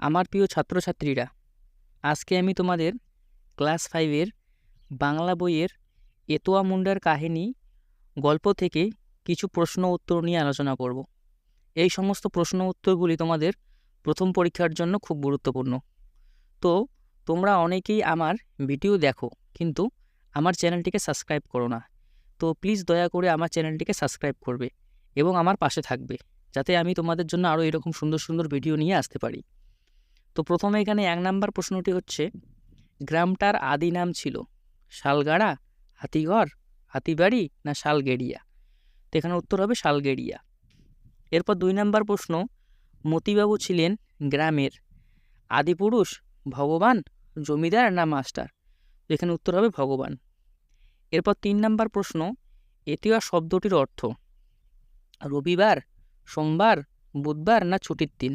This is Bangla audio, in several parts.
আমার প্রিয় ছাত্রছাত্রীরা, আজকে আমি তোমাদের ক্লাস ফাইভের বাংলা বইয়ের এতোয়া মুন্ডার কাহিনী গল্প থেকে কিছু প্রশ্ন উত্তর নিয়ে আলোচনা করব। এই সমস্ত প্রশ্ন উত্তরগুলি তোমাদের প্রথম পরীক্ষার জন্য খুব গুরুত্বপূর্ণ। তো, তোমরা অনেকেই আমার ভিডিও দেখো, কিন্তু আমার চ্যানেলটিকে সাবস্ক্রাইব করো না। তো, প্লিজ দয়া করে আমার চ্যানেলটিকে সাবস্ক্রাইব করবে এবং আমার পাশে থাকবে, যাতে আমি তোমাদের জন্য আরও এরকম সুন্দর সুন্দর ভিডিও নিয়ে আসতে পারি। তো প্রথমে এখানে এক নাম্বার প্রশ্নটি হচ্ছে, গ্রামটার আদি নাম ছিল শালগাড়া হাতিঘর হাতিবাড়ি না শালগেড়িয়া? তো এখানে উত্তর হবে শালগেড়িয়া। এরপর দুই নাম্বার প্রশ্ন, মতিবাবু ছিলেন গ্রামের আদিপুরুষ ভগবান, জমিদার না মাস্টার? এখানে উত্তর হবে ভগবান। এরপর তিন নাম্বার প্রশ্ন এতিওয়া শব্দটির অর্থ, রবিবার, সোমবার, বুধবার না ছুটির দিন?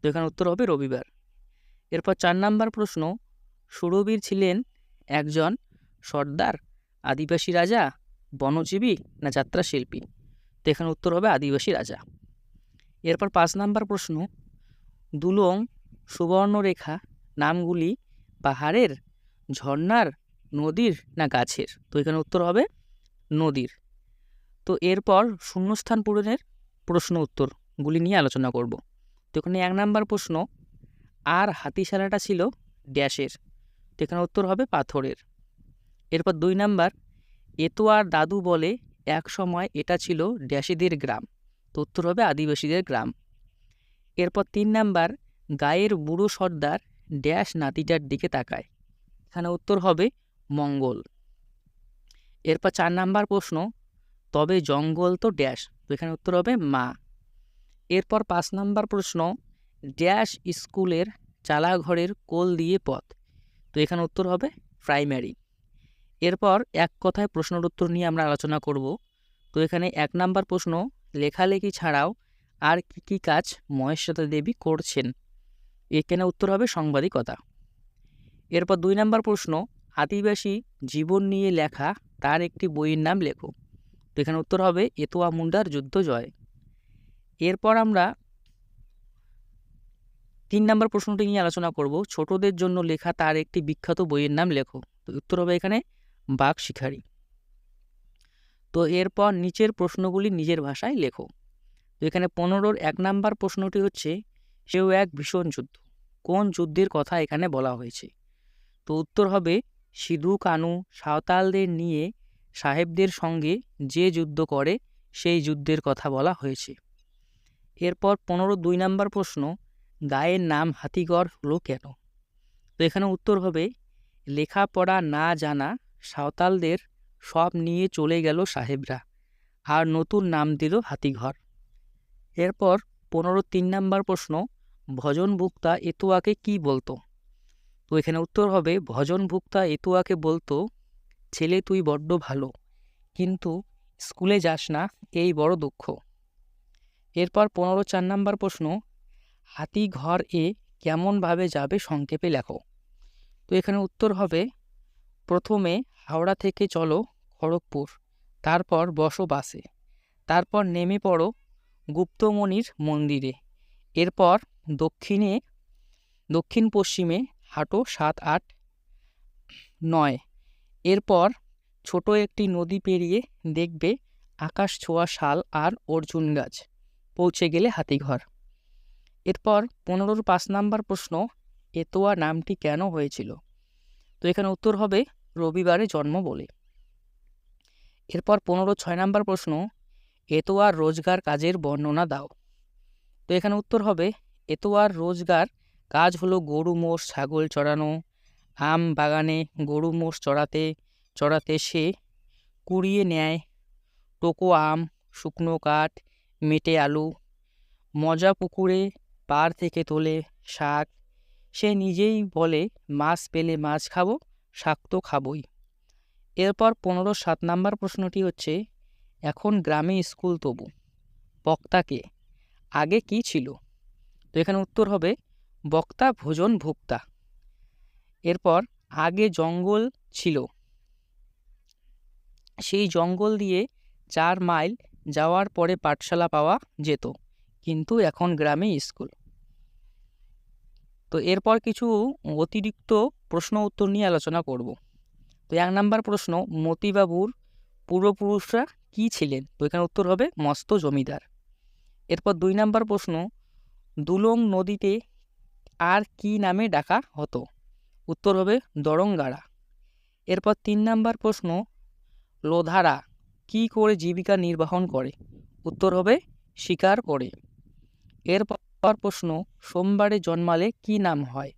তো এখানে উত্তর হবে রবিবার। এরপর চার নাম্বার প্রশ্ন সুরবীর ছিলেন একজন সর্দার, আদিবাসী রাজা, বনজীবী না যাত্রা শিল্পী? তো এখানে উত্তর হবে আদিবাসী রাজা। এরপর পাঁচ নাম্বার প্রশ্ন, দুলং সুবর্ণরেখা নামগুলি পাহাড়ের, ঝর্ণার, নদীর না গাছের? তো এখানে উত্তর হবে নদীর। তো এরপর শূন্যস্থান পূরণের প্রশ্ন উত্তরগুলি নিয়ে আলোচনা করব। তো এখানে এক নাম্বার প্রশ্ন আর হাতিশালাটা ছিল ড্যাশের। এখানে উত্তর হবে পাথরের। এরপর দুই নাম্বার এতো আর দাদু বলে এক সময় এটা ছিল ড্যাশিদের গ্রাম, তো উত্তর হবে আদিবাসীদের গ্রাম। এরপর তিন নাম্বার, গায়ের বুড়ো সর্দার ড্যাশ নাতিটার দিকে তাকায়। এখানে উত্তর হবে মঙ্গল। এরপর চার নাম্বার প্রশ্ন, তবে জঙ্গল তো ড্যাশ, তো এখানে উত্তর হবে মা। এরপর পাঁচ নাম্বার প্রশ্ন ড্যাশ স্কুলের চালাঘরের কোল দিয়ে পথ। তো এখানে উত্তর হবে প্রাইমারি। এরপর এক কথায় প্রশ্নের উত্তর নিয়ে আমরা আলোচনা করব। তো এখানে এক নাম্বার প্রশ্ন, লেখালেখি ছাড়াও আর কী কী কাজ মহেশ্বতা দেবী করছেন? এখানে উত্তর হবে সাংবাদিকতা। এরপর দুই নাম্বার প্রশ্ন, আদিবাসী জীবন নিয়ে লেখা, তার একটি বইয়ের নাম লেখো। তো এখানে উত্তর হবে, এতোয়া মুন্ডার যুদ্ধ জয় এরপর আমরা তিন নম্বর প্রশ্নটি নিয়ে আলোচনা করব। ছোটদের জন্য লেখা তার একটি বিখ্যাত বইয়ের নাম লেখো। তো উত্তর হবে এখানে বাঘ শিকারী। তো এরপর নিচের প্রশ্নগুলি নিজের ভাষায় লেখো। তো এখানে পনেরোর এক নাম্বার প্রশ্নটি হচ্ছে, সেও এক ভীষণ যুদ্ধ। কোন যুদ্ধের কথা এখানে বলা হয়েছে? তো উত্তর হবে, সিধু কানু সাঁওতালদের নিয়ে সাহেবদের সঙ্গে যে যুদ্ধ করে, সেই যুদ্ধের কথা বলা হয়েছে। এরপর পনেরো দুই নাম্বার প্রশ্ন গায়ের নাম হাতিগড় হলো কেন? তো এখানে উত্তর হবে, লেখাপড়া না জানা সাঁওতালদের সব নিয়ে চলে গেল সাহেবরা আর নতুন নাম দিল হাতিঘর। এরপর পনেরো তিন নাম্বার প্রশ্ন, ভজন ভুক্তা এতুয়াকে কি বলতো? তো এখানে উত্তর হবে, ভজন ভুক্তা এতুয়াকে বলতো, ছেলে তুই বড্ড ভালো, কিন্তু স্কুলে যাস না, এই বড় দুঃখ। এরপর পনেরো চার নাম্বার প্রশ্ন হাতি ঘর এ কেমনভাবে যাবে সংক্ষেপে লেখো। তো এখানে উত্তর হবে, প্রথমে হাওড়া থেকে চলো খড়গপুর, তারপর বসো বাসে তারপর নেমে পড়ো গুপ্তমণির মন্দিরে, এরপর দক্ষিণে, দক্ষিণ পশ্চিমে হাঁটো সাত আট নয়, এরপর ছোট একটি নদী পেরিয়ে দেখবে আকাশ ছোঁয়া শাল আর অর্জুন গাছ, পৌঁছে গেলে হাতিঘর। এরপর পনেরোর পাঁচ নাম্বার প্রশ্ন, এতোয়া নামটি কেন হয়েছিল? তো এখানে উত্তর হবে, রবিবারে জন্ম বলে। এরপর পনেরো ছয় নাম্বার প্রশ্ন, এতোয়ার রোজগার কাজের বর্ণনা দাও। তো এখানে উত্তর হবে, এতোয়ার রোজগার কাজ হলো গরু মোষ, ছাগল চড়ানো, আম বাগানে গরু মোষ চড়াতে চড়াতে সে কুড়িয়ে নেয়। টোকো আম, শুকনো কাঠ, মেটে আলু, মজা পুকুরে পাড় থেকে তোলে শাক। সে নিজেই বলে, মাছ পেলে মাছ খাব, শাক তো খাবই। এরপর পনেরো সাত নাম্বার প্রশ্নটি হচ্ছে, এখন গ্রামে স্কুল তবু, বক্তাকে, আগে কি ছিল? তো এখানে উত্তর হবে, বক্তা ভোজন ভোক্তা। এরপর, আগে জঙ্গল ছিল। সেই জঙ্গল দিয়ে চার মাইল যাওয়ার পরে পাঠশালা পাওয়া যেত, কিন্তু এখন গ্রামে স্কুল। তো এরপর কিছু অতিরিক্ত প্রশ্ন উত্তর নিয়ে আলোচনা করব। তো এক নাম্বার প্রশ্ন, মতিবাবুর পূর্বপুরুষরা কী ছিলেন? তো এখানে উত্তর হবে, মস্ত জমিদার। এরপর দুই নাম্বার প্রশ্ন, দুলং নদীতে আর কি নামে ডাকা হতো? উত্তর হবে দরঙ্গাড়া এরপর তিন নাম্বার প্রশ্ন, লোধারা কি করে জীবিকা নির্বাহন করে? উত্তর হবে, শিকার করে। এরপর প্রশ্ন, সোমবারে জন্মালে কি নাম হয়?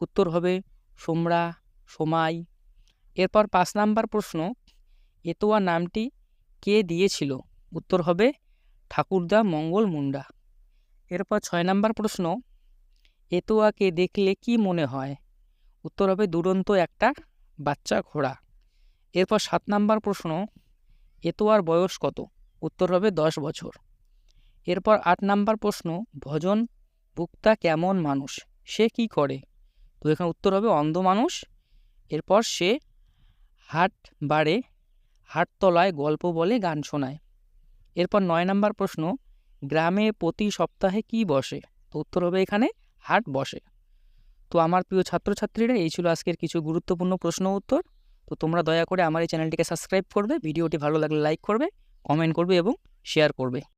উত্তর হবে, সোমরা, সোমাই। এরপর পাঁচ নাম্বার প্রশ্ন, এতোয়া নামটি কে দিয়েছিল? উত্তর হবে, ঠাকুরদা মঙ্গল মুন্ডা। এরপর ছয় নাম্বার প্রশ্ন, এতোয়াকে দেখলে কি মনে হয়? উত্তর হবে, দুরন্ত একটা বাচ্চা ঘোড়া। এরপর সাত নাম্বার প্রশ্ন, এতোয়ার বয়স কত? উত্তর হবে, দশ বছর। এরপর আট নাম্বার প্রশ্ন, ভজন ভুক্তা কেমন মানুষ? সে কি করে? তো এখানে উত্তর হবে অন্ধ মানুষ। এরপর সে হাট বাড়ে, হাটতলায় গল্প বলে, গান শোনায়। এরপর নয় নাম্বার প্রশ্ন, গ্রামে প্রতি সপ্তাহে কি বসে? তো উত্তর হবে এখানে, হাট বসে। তো আমার প্রিয় ছাত্রছাত্রীরা, এই ছিল আজকের কিছু গুরুত্বপূর্ণ প্রশ্ন উত্তর। তো তোমরা দয়া করে আমার এই চ্যানেলটিকে সাবস্ক্রাইব করবে, ভিডিওটি ভালো লাগলে লাইক করবে, কমেন্ট করবে এবং শেয়ার করবে।